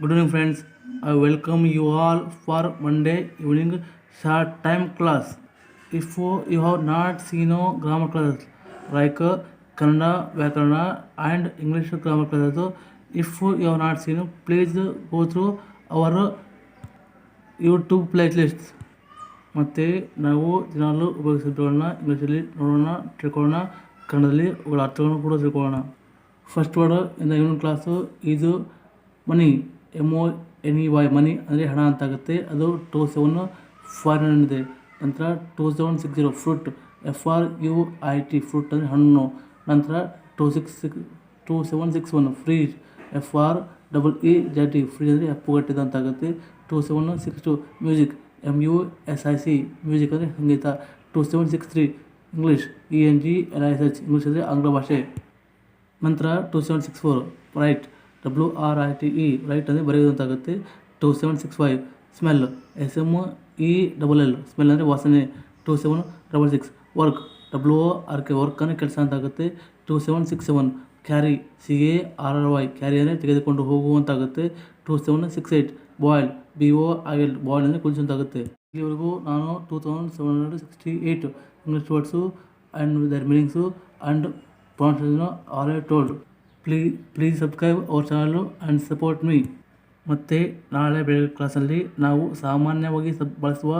Good evening, friends. I welcome you all for Monday evening short time class. If you have not seen a grammar class like uh, Kannada, Vyakarana and English grammar classes, if you have not seen, please go through our YouTube playlists ಮತ್ತು ನಾವು ದಿನಾಲು ಉಪಯೋಗಿಸೋ ಶಬ್ದಗಳನ್ನ ಇಂಗ್ಲೀಷಲ್ಲಿ ನೋಡೋಣ ತಿಳ್ಕೊಳ್ಳೋಣ ಕನ್ನಡದಲ್ಲಿ ಅವುಗಳ ಅರ್ಥಗಳನ್ನು ಕೂಡ ತಿಳ್ಕೊಳ್ಳೋಣ first word in even class ಇದು ಮನಿ M O N E Y money ಅಂದರೆ ಹಣ ಅಂತಾಗುತ್ತೆ. ಅದು ಟೂ ಸೆವೆನ್ ಫಾರಿನ್ ಇದೆ ನಂತರ two seven six zero fruit F R U I T fruit ಅಂದರೆ ಹಣ್ಣು. ನಂತರ two six six two seven six one freeze F R double E Z T freeze ಅಂದರೆ ಅಪ್ಪುಗಟ್ಟಿದ ಅಂತ ಆಗುತ್ತೆ two seven six two music M U S I C music ಅಂದರೆ ಸಂಗೀತ. Two seven six three English E N G L I S H English ಅಂದರೆ ಆಂಗ್ಲ ಭಾಷೆ. ನಂತರ two seven six four write W R I T E write ಅಂದರೆ ಬರೆಯೋದು ಅಂತಾಗುತ್ತೆ two seven six five smell S M E double L smell ಅಂದರೆ ವಾಸನೆ two seven double six work W O R K work ಅಂದರೆ ಕೆಲಸ ಅಂತಾಗುತ್ತೆ two seven six seven carry C A R R Y carry ಅಂದರೆ ತೆಗೆದುಕೊಂಡು ಹೋಗುವಂತಾಗುತ್ತೆ two seven six eight boil B O I L boil ಅಂದರೆ ಕುದಿಸುವಂತಾಗುತ್ತೆ ಇಲ್ಲಿವರೆಗೂ ನಾನು two thousand seven hundred sixty eight English words and their meanings and pronunciation all I told please please subscribe our channel and support me. ಮತ್ತು ನಾಳೆ ಬೆಳಗ್ಗೆ ಕ್ಲಾಸಲ್ಲಿ ನಾವು ಸಾಮಾನ್ಯವಾಗಿ ಸಬ್, ಬಳಸುವ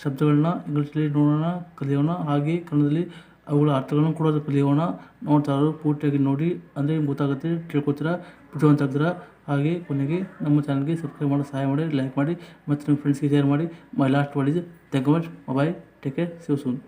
ಶಬ್ದಗಳನ್ನ ಇಂಗ್ಲೀಷಲ್ಲಿ ನೋಡೋಣ, ಕಲಿಯೋಣ. ಹಾಗೆ ಕನ್ನಡದಲ್ಲಿ ಅವುಗಳ ಅರ್ಥಗಳನ್ನು ಕೂಡ ಕಲಿಯೋಣ. ನೋಡ್ತಾ ಇರೋರು ಪೂರ್ತಿಯಾಗಿ ನೋಡಿ. ಅಂದರೆ ಗೊತ್ತಾಗುತ್ತೆ, ತಿಳ್ಕೊತೀರಾ, ಬುದ್ಧಿವಂತ ಆಗ್ತೀರಾ? ಹಾಗೆ ಕೊನೆಗೆ ನಮ್ಮ ಚಾನಲ್ಗೆ ಸಬ್ಸ್ಕ್ರೈಬ್ ಮಾಡೋ ಸಹಾಯ ಮಾಡಿ, ಲೈಕ್ ಮಾಡಿ, ಮತ್ತು ನಿಮ್ಮ ಫ್ರೆಂಡ್ಸ್ಗೆ ಶೇರ್ ಮಾಡಿ. My last word is thank you much mobile take care see you soon